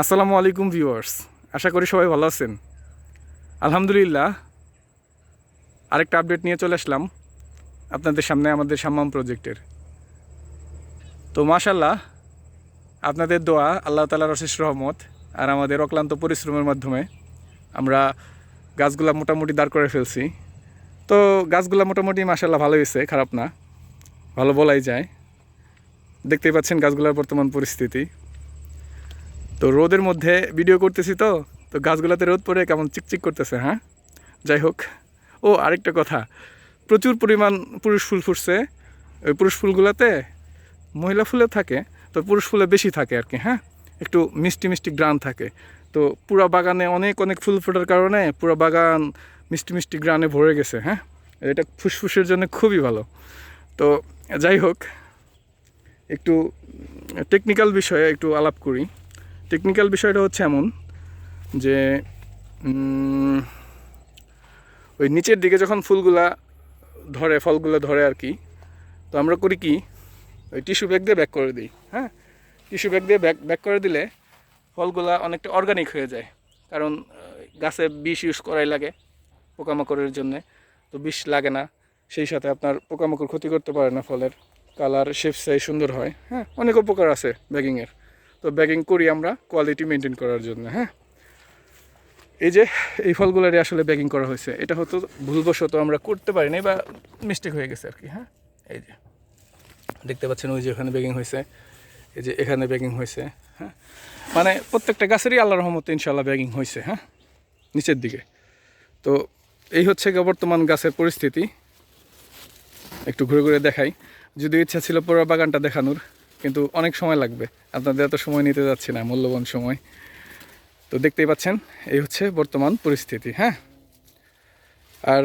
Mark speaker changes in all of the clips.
Speaker 1: আসসালামু আলাইকুম ভিউয়ার্স। আশা করি সবাই ভালো আছেন। আলহামদুলিল্লাহ। আরেকটা আপডেট নিয়ে চলে আসলাম। আপনাদের সামনে আমাদের সাম্মাম প্রজেক্টের তো মাশাল্লাহ আপনাদের দোয়া, আল্লাহ তালার অশেষ রহমত আর আমাদের অক্লান্ত পরিশ্রমের মাধ্যমে আমরা গাছগুলা মোটামুটি দাঁড় করে ফেলছি। তো গাছগুলা মোটামুটি মাশাল্লাহ ভালো হয়েছে, খারাপ না। ভালো বলাই যায়। দেখতেই পাচ্ছেন গাছগুলোর বর্তমান পরিস্থিতি। তো রোদের মধ্যে ভিডিও করতেছি তো তো গাছগুলোতে রোদ পড়ে কেমন চিকচিক করতেছে হ্যাঁ? যাই হোক। ও, আরেকটা কথা। প্রচুর পরিমাণ পুরুষ ফুল ফুটছে। ওই পুরুষ ফুলগুলোতে মহিলা ফুলে থাকে, তো পুরুষ ফুলে বেশি থাকে আর কি হ্যাঁ? একটু মিষ্টি মিষ্টি গ্রান থাকে। তো পুরো বাগানে অনেক অনেক ফুল ফোটার কারণে পুরো বাগান মিষ্টি মিষ্টি গ্রানে ভরে গেছে হ্যাঁ? এটা ফুসফুসের জন্য খুবই ভালো। তো যাই হোক, একটু টেকনিক্যাল বিষয়ে একটু আলাপ করি। টেকনিক্যাল বিষয়টা হচ্ছে এমন যে ওই নিচের দিকে যখন ফুলগুলা ধরে, ফলগুলো ধরে আর কি, তো আমরা করি কি, ওই টিস্যু ব্যাগ দিয়ে ব্যাক করে দিই হ্যাঁ? টিস্যু ব্যাগ দিয়ে ব্যাক ব্যাক করে দিলে ফলগুলা অনেকটা অর্গানিক হয়ে যায়। কারণ গাছে বিষ ইউজ করাই লাগে পোকামাকড়ের জন্যে, তো বিষ লাগে না। সেই সাথে আপনার পোকামাকড় ক্ষতি করতে পারে না ফলের। কালার শেপ সাইজ সুন্দর হয় হ্যাঁ? অনেক উপকার আছে ব্যাগিংয়ের তো ব্যাগিং করি আমরা কোয়ালিটি মেনটেন করার জন্য হ্যাঁ? এই যে, এই ফলগুলোরই আসলে ব্যাগিং করা হয়েছে। এটা হয়তো ভুলবশত আমরা করতে পারিনি বা মিস্টেক হয়ে গেছে আর কি হ্যাঁ? এই যে, দেখতে পাচ্ছেন ওই যে ওখানে ব্যাগিং হয়েছে, এই যে এখানে ব্যাগিং হয়েছে হ্যাঁ? মানে প্রত্যেকটা গাছেরই আল্লাহ রহমতে ইনশাল্লাহ ব্যাগিং হয়েছে হ্যাঁ? নিচের দিকে। তো এই হচ্ছে গিয়ে বর্তমান গাছের পরিস্থিতি। একটু ঘুরে ঘুরে দেখাই। যদি ইচ্ছা ছিল পুরো বাগানটা দেখানোর কিন্তু অনেক সময় লাগবে। আপনাদের এত সময় নিতে যাচ্ছি না, মূল্যবান সময়। তো দেখতেই পাচ্ছেন, এই হচ্ছে বর্তমান পরিস্থিতি হ্যাঁ? আর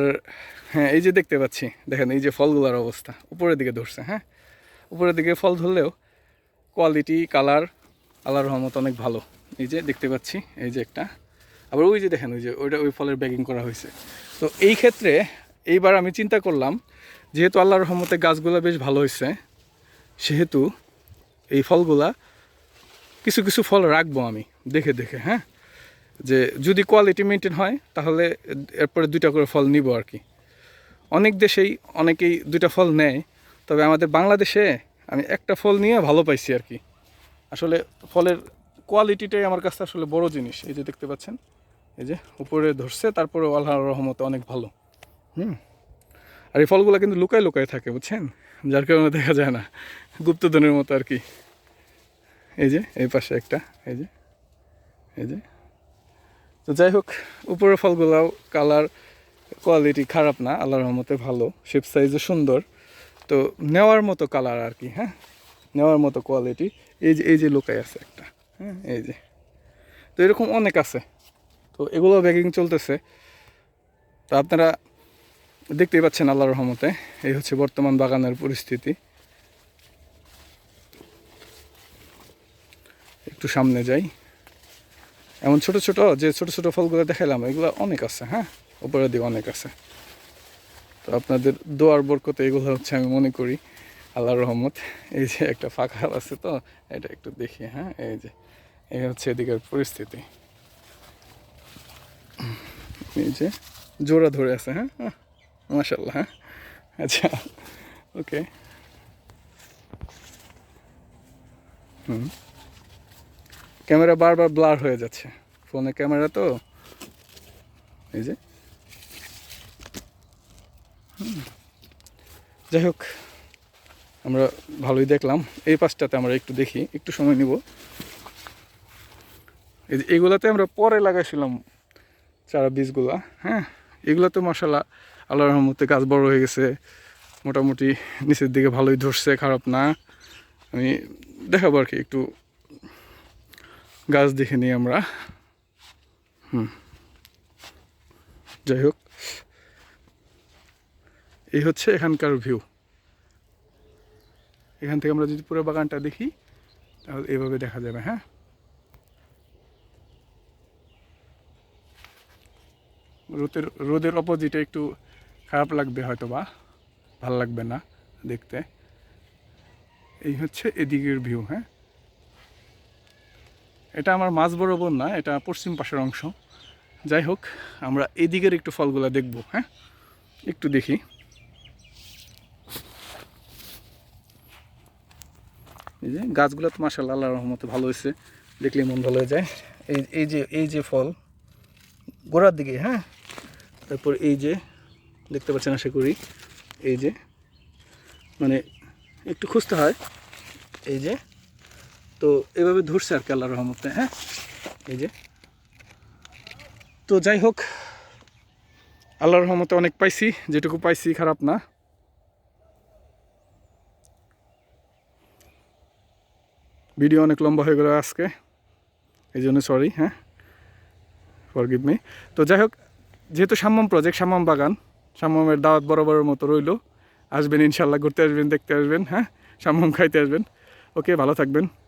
Speaker 1: হ্যাঁ এই যে দেখতে পাচ্ছি, দেখেন এই যে ফলগুলোর অবস্থা, উপরের দিকে ধরছে হ্যাঁ? উপরের দিকে ফল ধরলেও কোয়ালিটি কালার আল্লাহ রহমত অনেক ভালো। এই যে দেখতে পাচ্ছি, এই যে একটা, আবার ওই যে দেখেন, ওই যে ওইটা, ওই ফলের ব্যাগিং করা হয়েছে। তো এই ক্ষেত্রে এইবার আমি চিন্তা করলাম, যেহেতু আল্লাহ রহমতে গাছগুলো বেশ ভালো হয়েছে, সেহেতু এই ফলগুলা কিছু কিছু ফল রাখব আমি, দেখে দেখে হ্যাঁ? যে যদি কোয়ালিটি মেনটেন হয়, তাহলে এরপরে দুইটা করে ফল নিব আর কি। অনেক দেশেই অনেকেই দুইটা ফল নেয়, তবে আমাদের বাংলাদেশে আমি একটা ফল নিয়ে ভালো পাইছি আর কি। আসলে ফলের কোয়ালিটিটাই আমার কাছে আসলে বড় জিনিস, এই যে দেখতে পাচ্ছেন? এই যে উপরে ধরছে, তারপরে আল্লাহ রহমতে অনেক ভালো, হুম? আর এই ফলগুলো কিন্তু লুকায় লুকায় থাকে, বুঝছেন? যার কারণে দেখা যায় না। গুপ্তধনের মতো আর কি। এই যে, এই পাশে একটা, এই যে এই যে। তো যাই হোক, উপরের ফলগুলাও কালার কোয়ালিটি খারাপ না, আল্লাহর রহমতে ভালো শেপ সাইজও সুন্দর। তো নেওয়ার মতো কালার আর কি হ্যাঁ? নেওয়ার মতো কোয়ালিটি এই যে এই যে লোকাই আছে একটা হ্যাঁ? এই যে। তো এরকম অনেক আছে। তো এগুলো ব্যাগিং চলতেছে। তো আপনারা দেখতেই পাচ্ছেন আল্লাহর রহমতে, এই হচ্ছে বর্তমান বাগানের পরিস্থিতি। একটু সামনে যাই। এমন ছোট ছোট, যে ছোট ছোট ফলগুলো দেখালাম এগুলো অনেক আছে হ্যাঁ? উপরে দিকে অনেক আছে। তো আপনাদের দোয়ার বরকতে এগুলো হচ্ছে আমি মনে করি আল্লাহর রহমত। এই যে একটা ফাঁকা আছে তো, এটা একটু দেখি হ্যাঁ? এই যে, এই হচ্ছে এদিকের পরিস্থিতি। এই যে, জোড়া ধরে আছে হ্যাঁ? মাসাল্লাহ হ্যাঁ? আচ্ছা ওকে। হুম। ক্যামেরা বারবার ব্লার হয়ে যাচ্ছে। ফোনে ক্যামেরা তো। এই যে। যাই হোক, আমরা ভালোই দেখলাম। এই পাশটাতে আমরা একটু দেখি, একটু সময় নিব। এই যে এগুলাতে আমরা পরে লাগাইছিলাম চারা বীজগুলা হ্যাঁ? এগুলো তো মশালা আল্লাহ রহমতে গাছ বড় হয়ে গেছে। মোটামুটি নিচের দিকে ভালোই ধরছে, খারাপ না। আমি দেখাবো আর কি একটু গাছ দেখে নিই আমরা। হুম। যাই হোক। এই হচ্ছে এখানকার ভিউ এখান থেকে আমরা যদি পুরো বাগানটা দেখি, তাহলে এইভাবে দেখা যাবে হ্যাঁ? রোদের রোদের অপোজিটে একটু খারাপ লাগবে হয়তো বা ভালো লাগবে না দেখতে। এই হচ্ছে এদিকের ভিউ হ্যাঁ? এটা আমার মাঝ বরাবর না, এটা পশ্চিম পাশের অংশ। যাই হোক, আমরা এদিকের একটু ফলগুলা দেখব হ্যাঁ? একটু দেখি। এই যে গাছগুলো তো মাসাল্লাহ আল্লাহ রহমতে ভালো হয়েছে দেখলে মন ভালো হয়ে যায়। এই এই যে এই যে ফল, গোড়ার দিকে হ্যাঁ? তারপর এই যে, দেখতে পাচ্ছেন আশা করি, এই যে মানে একটু খুঁজতে হয়, এই যে তো এভাবে ধরছে আর কি আল্লাহ রহমতে হ্যাঁ? এই যে। তো যাই হোক, আল্লাহর রহমতে অনেক পাইছি, যেটুকু পাইছি খারাপ না। ভিডিও অনেক লম্বা হয়ে গেল আজকে, এই জন্য সরি হ্যাঁ? ফরগিভ মি তো যাই হোক, যেহেতু সাম্মাম প্রজেক্ট সাম্মাম বাগান, সাম্মামের দাওয়াত বরাবরের মতো রইল। আসবেন ইনশাল্লাহ ঘুরতে আসবেন, দেখতে আসবেন হ্যাঁ? সাম্মাম খাইতে আসবেন। ওকে ভালো থাকবেন।